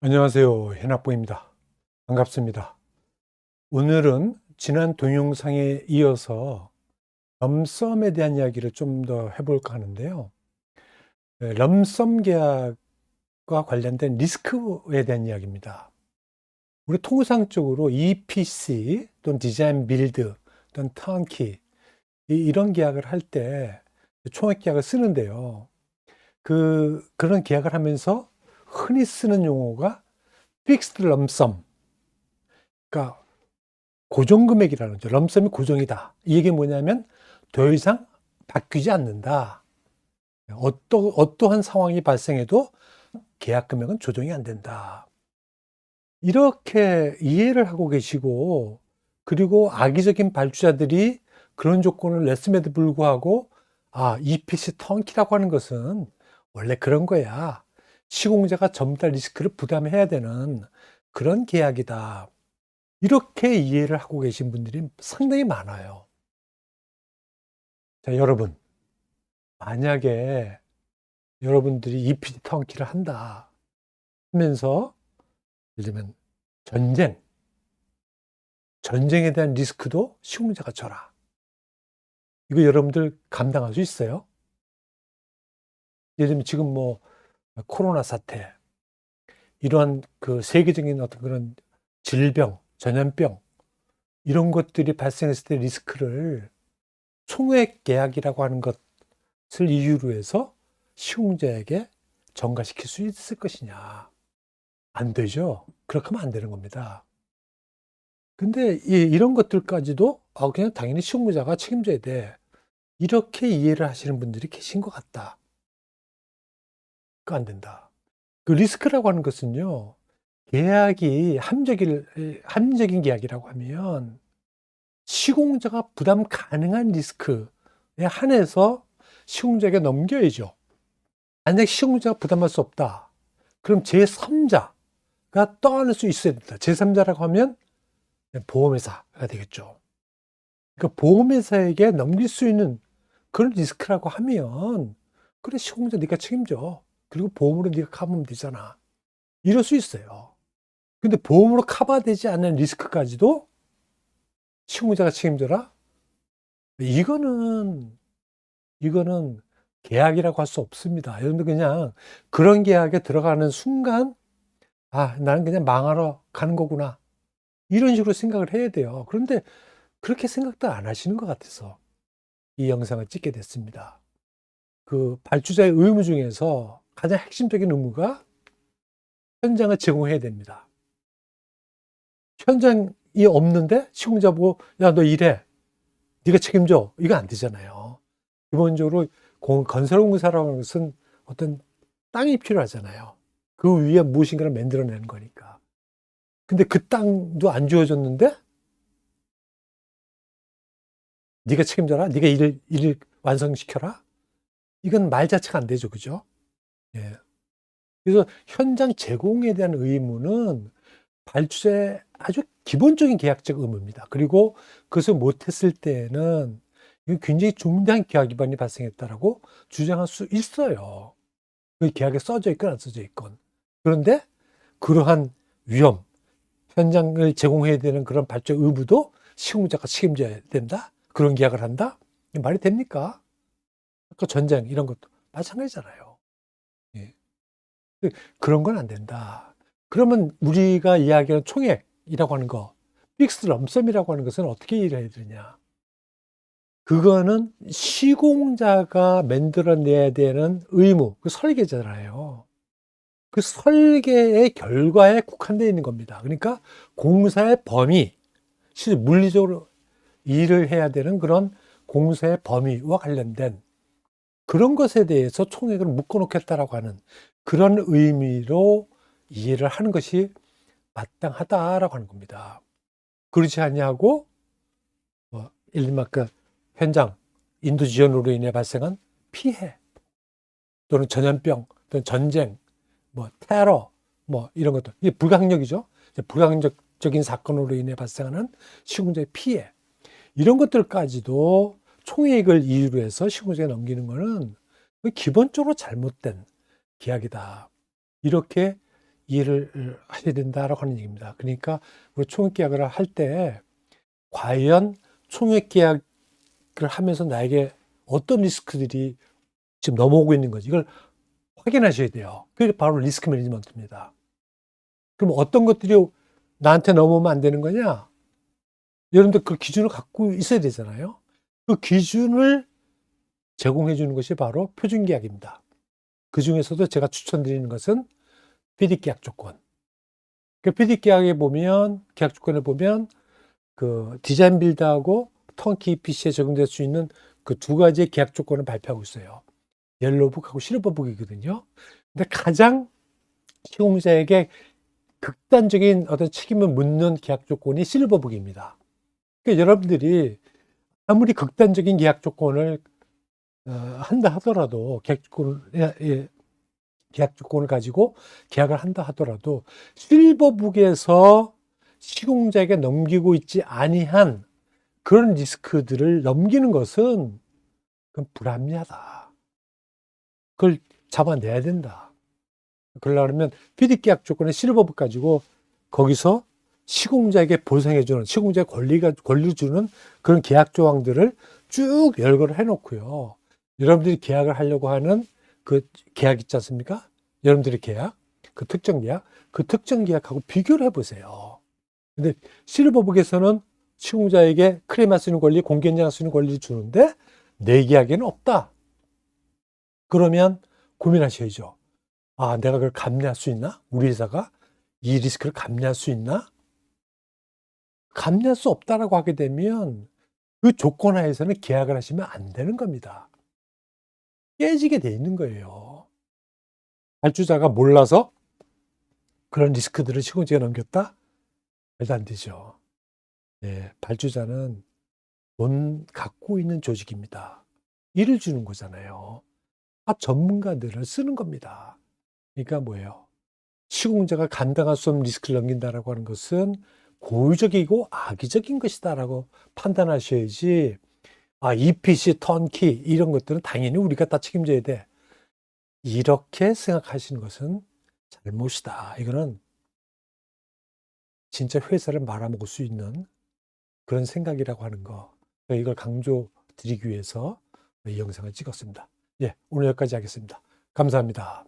안녕하세요. 현학부입니다. 반갑습니다. 오늘은 지난 동영상에 이어서 럼썸에 대한 이야기를 좀 더 해볼까 하는데요. 네, 럼썸 계약과 관련된 리스크에 대한 이야기입니다. 우리 통상적으로 EPC 또는 디자인 빌드 또는 턴키 이런 계약을 할 때 총액 계약을 쓰는데요. 그 그런 계약을 하면서 흔히 쓰는 용어가 fixed. 그러니까 고정 금액이라는 거죠. 럼썸이 고정이다. 이 얘기 뭐냐면 더 이상 바뀌지 않는다. 어떠, 어떠한 상황이 발생해도 계약 금액은 조정이 안 된다. 이렇게 이해를 하고 계시고, 그리고 악의적인 발주자들이 그런 조건을 냈음에도 불구하고, 아, EPC 턴키라고 하는 것은 원래 그런 거야. 시공자가 전부 다 리스크를 부담해야 되는 그런 계약이다. 이렇게 이해를 하고 계신 분들이 상당히 많아요. 자, 여러분. 만약에 여러분들이 EPD 턴키를 한다 하면서 예를 들면 전쟁, 전쟁에 대한 리스크도 시공자가 져라. 이거 여러분들 감당할 수 있어요? 예를 들면 지금 뭐 코로나 사태, 이러한 그 세계적인 어떤 그런 질병, 전염병, 이런 것들이 발생했을 때 리스크를 총액 계약이라고 하는 것을 이유로 해서 시공자에게 전가시킬 수 있을 것이냐. 안 되죠. 그렇게 하면 안 되는 겁니다. 근데 이, 이런 것들까지도 아, 그냥 당연히 시공자가 책임져야 돼. 이렇게 이해를 하시는 분들이 계신 것 같다. 안 된다. 그 리스크라고 하는 것은요, 계약이 함정일, 함정인 계약이라고 하면 시공자가 부담 가능한 리스크에 한해서 시공자에게 넘겨야죠. 만약 시공자가 부담할 수 없다. 그럼 제3자가 떠안을 수 있어야 된다. 제3자라고 하면 보험회사가 되겠죠. 그러니까 보험회사에게 넘길 수 있는 그런 리스크라고 하면 그래 시공자 네가 책임져. 그리고 보험으로 네가 커버하면 되잖아. 이럴 수 있어요. 근데 보험으로 커버되지 않는 리스크까지도 시공자가 책임져라? 이거는 이거는 계약이라고 할 수 없습니다. 여러분들 그냥 그런 계약에 들어가는 순간 아, 나는 그냥 망하러 가는 거구나. 이런 식으로 생각을 해야 돼요. 그런데 그렇게 생각도 안 하시는 것 같아서 이 영상을 찍게 됐습니다. 그 발주자의 의무 중에서 가장 핵심적인 의무가 현장을 제공해야 됩니다. 현장이 없는데 시공자 보고 야 너 일해 네가 책임져 이거 안 되잖아요. 기본적으로 건설공사라는 것은 어떤 땅이 필요하잖아요. 그 위에 무엇인가를 만들어내는 거니까. 근데 그 땅도 안 주어졌는데 네가 책임져라. 네가 일을, 일을 완성시켜라. 이건 말 자체가 안 되죠. 그죠? 예. 그래서 현장 제공에 대한 의무는 발주자의 아주 기본적인 계약적 의무입니다. 그리고 그것을 못했을 때는 굉장히 중대한 계약 위반이 발생했다라고 주장할 수 있어요. 그 계약에 써져 있건 안 써져 있건. 그런데 그러한 위험, 현장을 제공해야 되는 그런 발주 의무도 시공자가 책임져야 된다? 그런 계약을 한다? 말이 됩니까? 아까 전쟁 이런 것도 마찬가지잖아요. 그런 건 안 된다. 그러면 우리가 이야기하는 총액이라고 하는 거, 픽스 럼썸이라고 하는 것은 어떻게 이해해야 되냐? 그거는 시공자가 만들어내야 되는 의무, 그 설계잖아요. 그 설계의 결과에 국한되어 있는 겁니다. 그러니까 공사의 범위, 실제 물리적으로 일을 해야 되는 그런 공사의 범위와 관련된 그런 것에 대해서 총액을 묶어놓겠다라고 하는 그런 의미로 이해를 하는 것이 마땅하다라고 하는 겁니다. 그렇지 않냐고 뭐, 일마크 현장 인도 지원으로 인해 발생한 피해 또는 전염병 또는 전쟁 뭐 테러 뭐 이런 것들 이게 불가항력이죠. 불가항력적인 사건으로 인해 발생하는 시공자의 피해 이런 것들까지도 총액을 이유로 해서 시공자에 넘기는 것은 기본적으로 잘못된 계약이다. 이렇게 이해를 하셔야 된다라고 하는 얘기입니다. 그러니까 우리 총액 계약을 할 때 과연 총액 계약을 하면서 나에게 어떤 리스크들이 지금 넘어오고 있는 건지 이걸 확인하셔야 돼요. 그게 바로 리스크 매니지먼트입니다. 그럼 어떤 것들이 나한테 넘어오면 안 되는 거냐? 여러분들 그 기준을 갖고 있어야 되잖아요. 그 기준을 제공해 주는 것이 바로 표준 계약입니다. 그 중에서도 제가 추천드리는 것은 PD 계약 조건. 그 PD 계약에 보면 계약 조건을 보면 그 디자인 빌드하고 턴키 EPC에 적용될 수 있는 그 두 가지의 계약 조건을 발표하고 있어요. 옐로우북하고 실버북이거든요. 근데 가장 시공자에게 극단적인 어떤 책임을 묻는 계약 조건이 실버북입니다. 그러니까 여러분들이 아무리 극단적인 계약 조건을 어, 한다 하더라도 계약 조건을 예, 예, 계약 조건을 가지고 계약을 한다 하더라도 실버북에서 시공자에게 넘기고 있지 아니한 그런 리스크들을 넘기는 것은 그건 불합리하다. 그걸 잡아내야 된다. 그러려면 PD 계약 조건의 실버북 가지고 거기서 시공자에게 보상해주는 시공자의 권리가 권리 주는 그런 계약 조항들을 쭉 열거를 해놓고요. 여러분들이 계약을 하려고 하는 그 계약 있지 않습니까? 여러분들의 계약, 그 특정 계약, 그 특정 계약하고 비교를 해보세요. 근데 실버북에서는 클레임할 수 있는 권리, 수 있는 권리를 주는데 내 계약에는 없다. 그러면 고민하셔야죠. 아, 내가 그걸 감내할 수 있나? 우리 회사가 이 리스크를 감내할 수 있나? 감내할 수 없다라고 하게 되면 그 조건 하에서는 계약을 하시면 안 되는 겁니다. 깨지게 돼 있는 거예요. 발주자가 몰라서 그런 리스크들을 시공제에 넘겼다? 말도 안 되죠. 네, 발주자는 돈 갖고 있는 조직입니다. 일을 주는 거잖아요. 아, 전문가들을 쓰는 겁니다. 그러니까 뭐예요? 시공자가 감당할 수 없는 리스크를 넘긴다라고 하는 것은 고의적이고 악의적인 것이다라고 판단하셔야지 아, EPC, 턴키 이런 것들은 당연히 우리가 다 책임져야 돼. 이렇게 생각하시는 것은 잘못이다. 이거는 진짜 회사를 말아먹을 수 있는 그런 생각이라고 하는 거. 이걸 강조 드리기 위해서 이 영상을 찍었습니다. 예, 오늘 여기까지 하겠습니다. 감사합니다.